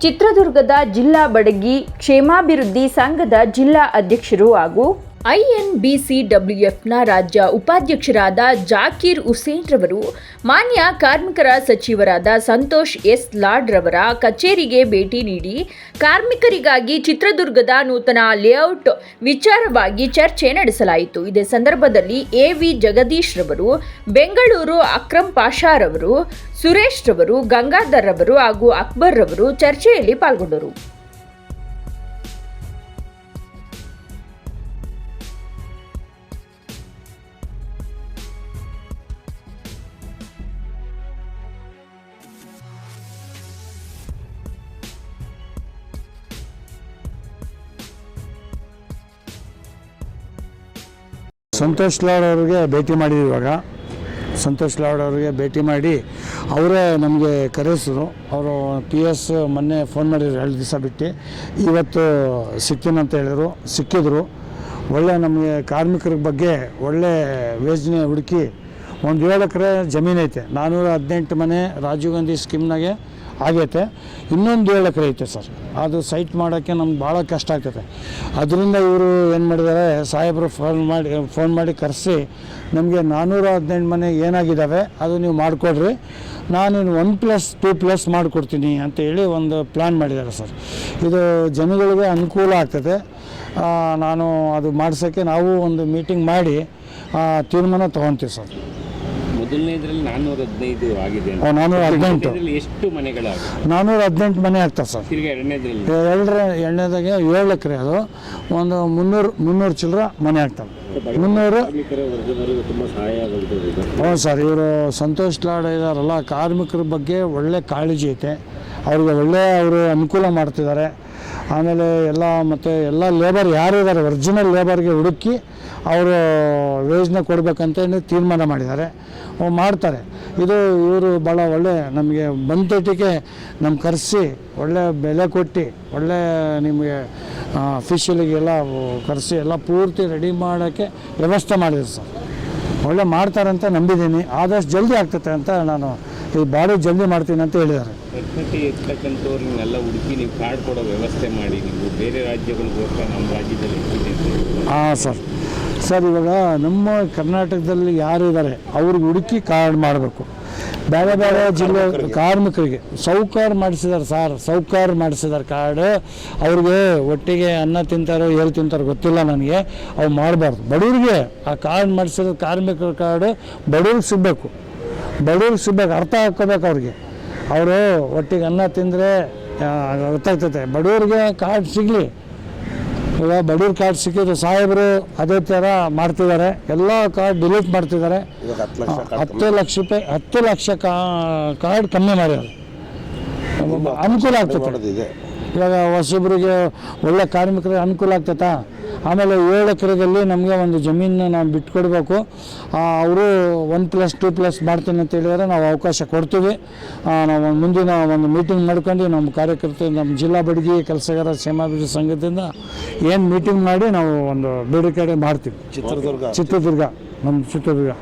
ಚಿತ್ರದುರ್ಗದ ಜಿಲ್ಲಾ ಬಡಗಿ ಕ್ಷೇಮಾಭಿವೃದ್ಧಿ ಸಂಘದ ಜಿಲ್ಲಾ ಅಧ್ಯಕ್ಷರು ಹಾಗೂ ಐಎನ್ಬಿಸಿಡಬ್ಲ್ಯೂಎಫ್ನ ರಾಜ್ಯ ಉಪಾಧ್ಯಕ್ಷರಾದ ಜಾಕೀರ್ ಹುಸೇನ್ ರವರು, ಮಾನ್ಯ ಕಾರ್ಮಿಕರ ಸಚಿವರಾದ ಸಂತೋಷ್ ಎಸ್ ಲಾಡ್ ರವರ ಕಚೇರಿಗೆ ಭೇಟಿ ನೀಡಿ ಕಾರ್ಮಿಕರಿಗಾಗಿ ಚಿತ್ರದುರ್ಗದ ನೂತನ ಲೇಔಟ್ ವಿಚಾರವಾಗಿ ಚರ್ಚೆ ನಡೆಸಲಾಯಿತು. ಇದೇ ಸಂದರ್ಭದಲ್ಲಿ ಎವಿ ಜಗದೀಶ್ ರವರು, ಬೆಂಗಳೂರು ಅಕ್ರಮ್ ಪಾಷಾ ರವರು, ಸುರೇಶ್ ರವರು, ಗಂಗಾಧರ್ ರವರು ಹಾಗೂ ಅಕ್ಬರ್ ರವರು ಚರ್ಚೆಯಲ್ಲಿ ಪಾಲ್ಗೊಂಡರು. ಸಂತೋಷ್ ಲಾಡ್ ಅವ್ರಿಗೆ ಭೇಟಿ ಮಾಡಿದ್ವಿ ಇವಾಗ. ಸಂತೋಷ್ ಲಾಡ್ ಅವ್ರಿಗೆ ಭೇಟಿ ಮಾಡಿ ಅವರೇ ನಮಗೆ ಕರೆಸಿದ್ರು. ಅವರು ಪಿ ಎಸ್ ಮೊನ್ನೆ ಫೋನ್ ಮಾಡಿದ್ರು ಎರಡು ದಿವಸ ಬಿಟ್ಟು. ಇವತ್ತು ಅಂತ ಹೇಳಿದರು. ಸಿಕ್ಕಿದ್ರು. ಒಳ್ಳೆ ನಮಗೆ ಕಾರ್ಮಿಕರ ಬಗ್ಗೆ ಒಳ್ಳೆ ಯೋಜನೆ ಹುಡುಕಿ. ಒಂದು ಏಳು ಎಕರೆ ಜಮೀನು ಐತೆ. ನಾನ್ನೂರ ಹದಿನೆಂಟು ಮನೆ ರಾಜೀವ್ ಗಾಂಧಿ ಸ್ಕೀಮ್ನಾಗೆ ಆಗೈತೆ. ಇನ್ನೊಂದು ಏಳು ಎಕರೆ ಐತೆ ಸರ್, ಅದು ಸೈಟ್ ಮಾಡೋಕ್ಕೆ ನಮ್ಗೆ ಭಾಳ ಕಷ್ಟ ಆಗ್ತದೆ. ಅದರಿಂದ ಇವರು ಏನು ಮಾಡಿದ್ದಾರೆ ಸಾಹೇಬರು ಫೋನ್ ಮಾಡಿ ಫೋನ್ ಮಾಡಿ ಕರೆಸಿ, ನಮಗೆ ನಾನ್ನೂರ ಹದಿನೆಂಟು ಮನೆ ಏನಾಗಿದ್ದಾವೆ, ಅದು ನೀವು ಮಾಡಿಕೊಡ್ರಿ. ನಾನು ಒನ್ ಪ್ಲಸ್ ಟೂ ಪ್ಲಸ್ ಮಾಡಿಕೊಡ್ತೀನಿ ಅಂತ ಹೇಳಿ ಒಂದು ಪ್ಲ್ಯಾನ್ ಮಾಡಿದ್ದಾರೆ ಸರ್. ಇದು ಜನಗಳಿಗೆ ಅನುಕೂಲ ಆಗ್ತದೆ. ನಾನು ಅದು ಮಾಡಿಸೋಕ್ಕೆ ನಾವು ಒಂದು ಮೀಟಿಂಗ್ ಮಾಡಿ ತೀರ್ಮಾನ ತೊಗೊತೀವಿ ಸರ್. ಮೊದಲನೇದ್ರಲ್ಲಿ ನಾನ್ನೂರ ಹದಿನೈದು ಆಗಿದೆ ಅಂತ. ನಾನ್ನೂರ ಹದಿನೆಂಟು ಇದ್ರಲ್ಲಿ ಎಷ್ಟು ಮನೆಗಳಾಗುತ್ತೆ ನಾನ್ನೂರ ಹದಿನೆಂಟು ಮನೆ ಆಗ್ತದೆ ಸರ್. ತಿರ್ಗಿ ಎರಡನೇದ್ರಲ್ಲಿ? ಎರಡರ ಎಣ್ಣೆದಾಗೆ ಏಳು ಎಕರೆ ಅದು. ಒಂದು ಮುನ್ನೂರು ಮುನ್ನೂರು ಚಿಲ್ಲರ ಮನೆ ಆಗ್ತವೆ ಮುನ್ನೂರು ಕಾರ್ಮಿಕರ ವರ್ಗದವರಿಗೆ ತುಂಬ ಸಹಾಯ ಆಗುತ್ತೆ ಹ್ಞೂ ಸರ್ ಇವರು ಸಂತೋಷ್ ಲಾಡ್ ಇದ್ದಾರಲ್ಲ ಕಾರ್ಮಿಕರ ಬಗ್ಗೆ ಒಳ್ಳೆ ಕಾಳಜಿ ಐತೆ. ಅವ್ರಿಗೆ ಒಳ್ಳೆ ಅವರು ಅನುಕೂಲ ಮಾಡ್ತಿದ್ದಾರೆ. ಆಮೇಲೆ ಎಲ್ಲ ಮತ್ತು ಎಲ್ಲ ಲೇಬರ್ ಯಾರು ಇದ್ದಾರೆ ಒರಿಜಿನಲ್ ಲೇಬರ್ಗೆ ಹುಡುಕಿ ಅವರು ವೇಜ್ನ ಕೊಡಬೇಕಂತ ತೀರ್ಮಾನ ಮಾಡಿದ್ದಾರೆ. ಮಾಡ್ತಾರೆ. ಇದು ಇವರು ಭಾಳ ಒಳ್ಳೆ ನಮಗೆ ಬಂತೇಟಿಗೆ ನಮ್ಮ ಕರೆಸಿ ಒಳ್ಳೆ ಬೆಲೆ ಕೊಟ್ಟು, ಒಳ್ಳೆ ನಿಮಗೆ ಫಿಶಲಿಗೆಲ್ಲ ಕರೆಸಿ ಎಲ್ಲ ಪೂರ್ತಿ ರೆಡಿ ಮಾಡೋಕ್ಕೆ ವ್ಯವಸ್ಥೆ ಮಾಡಿದ್ರು ಸರ್. ಒಳ್ಳೆ ಮಾಡ್ತಾರೆ ಅಂತ ನಂಬಿದ್ದೀನಿ. ಆದಷ್ಟು ಜಲ್ದಿ ಆಗ್ತದೆ ಅಂತ ನಾನು ಈ ಬಾಡಿ ಜಲ್ದಿ ಮಾಡ್ತೀನಿ ಅಂತ ಹೇಳಿದ್ದಾರೆ. ಪ್ರಕೃತಿ ಇರ್ತಕ್ಕಂಥವ್ರನ್ನೆಲ್ಲ ಹುಡುಕಿ ನೀವು ಕಾರ್ಡ್ ಕೊಡೋ ವ್ಯವಸ್ಥೆ ಮಾಡಿ ನೀವು ಬೇರೆ ರಾಜ್ಯಗಳಿಗೋಸ್ಕರ ನಮ್ಮ ರಾಜ್ಯದಲ್ಲಿ ಹಾಂ ಸರ್. ಸರ್ ಇವಾಗ ನಮ್ಮ ಕರ್ನಾಟಕದಲ್ಲಿ ಯಾರು ಇದ್ದಾರೆ ಅವ್ರಿಗೆ ಹುಡುಕಿ ಕಾರ್ಡ್ ಮಾಡಬೇಕು. ಬೇರೆ ಬೇರೆ ಜಿಲ್ಲೆ ಕಾರ್ಮಿಕರಿಗೆ. ಸೌಕಾರ ಮಾಡಿಸಿದ್ದಾರೆ ಸರ್ ಸೌಕಾರ ಮಾಡಿಸಿದ್ದಾರೆ ಕಾರ್ಡ್. ಅವ್ರಿಗೆ ಒಟ್ಟಿಗೆ ಅನ್ನ ತಿಂತಾರೋ ಏಳು ತಿಂತಾರೋ ಗೊತ್ತಿಲ್ಲ ನನಗೆ. ಅವು ಮಾಡಬಾರ್ದು. ಬಡವ್ರಿಗೆ ಆ ಕಾರ್ಡ್ ಮಾಡಿಸಿರೋ ಕಾರ್ಮಿಕರ ಕಾರ್ಡ್ ಬಡವ್ರಿಗೆ ಸಿಗಬೇಕು. ಬಡವ್ರಿಗೆ ಸಿಗ್ಬೇಕು ಅರ್ಥ ಹಾಕ್ಕೋಬೇಕು ಅವ್ರಿಗೆ. ಅವರು ಒಟ್ಟಿಗೆ ಅನ್ನ ತಿಂದರೆ ಗೊತ್ತಾಗ್ತೈತೆ ಬಡವ್ರಿಗೆ ಕಾರ್ಡ್ ಸಿಗಲಿ. ಈಗ ಬಡವ್ರ ಕಾರ್ಡ್ ಸಿಕ್ಕಿದ್ರು ಸಾಹೇಬರು ಅದೇ ಥರ ಮಾಡ್ತಿದ್ದಾರೆ. ಎಲ್ಲ ಕಾರ್ಡ್ ಡಿಲೀಟ್ ಮಾಡ್ತಿದ್ದಾರೆ. ಹತ್ತು ಲಕ್ಷ ರೂಪಾಯಿ ಹತ್ತು ಲಕ್ಷ ಕಾರ್ಡ್ ಕಮ್ಮಿ ಮಾಡ್ಯಾರ ಅನುಕೂಲ ಆಗ್ತದೆ. ಇವಾಗ ಹೊಸಬ್ರಿಗೆ ಒಳ್ಳೆ ಕಾರ್ಮಿಕರಿಗೆ ಅನುಕೂಲ ಆಗ್ತೈತಾ ಆಮೇಲೆ ಏಳು ಎಕರೆದಲ್ಲಿ ನಮಗೆ ಒಂದು ಜಮೀನನ್ನ ನಾವು ಬಿಟ್ಕೊಡ್ಬೇಕು. ಅವರು ಒನ್ ಪ್ಲಸ್ ಟೂ ಪ್ಲಸ್ ಮಾಡ್ತೀನಿ ಅಂತ ಹೇಳಿದರೆ ನಾವು ಅವಕಾಶ ಕೊಡ್ತೀವಿ. ನಾವು ಮುಂದಿನ ಒಂದು ಮೀಟಿಂಗ್ ಮಾಡ್ಕೊಂಡು ನಮ್ಮ ಕಾರ್ಯಕರ್ತರು ನಮ್ಮ ಜಿಲ್ಲಾ ಬಡಗಿ ಕೆಲಸಗಾರ ಕ್ಷೇಮಾಭಿವೃದ್ಧಿ ಸಂಘದಿಂದ ಏನು ಮೀಟಿಂಗ್ ಮಾಡಿ ನಾವು ಒಂದು ಬೇಡಿಕೆ ಮಾಡ್ತೀವಿ. ಚಿತ್ರದುರ್ಗ. ಚಿತ್ರದುರ್ಗ. ನಮ್ಮ ಚಿತ್ರದುರ್ಗ.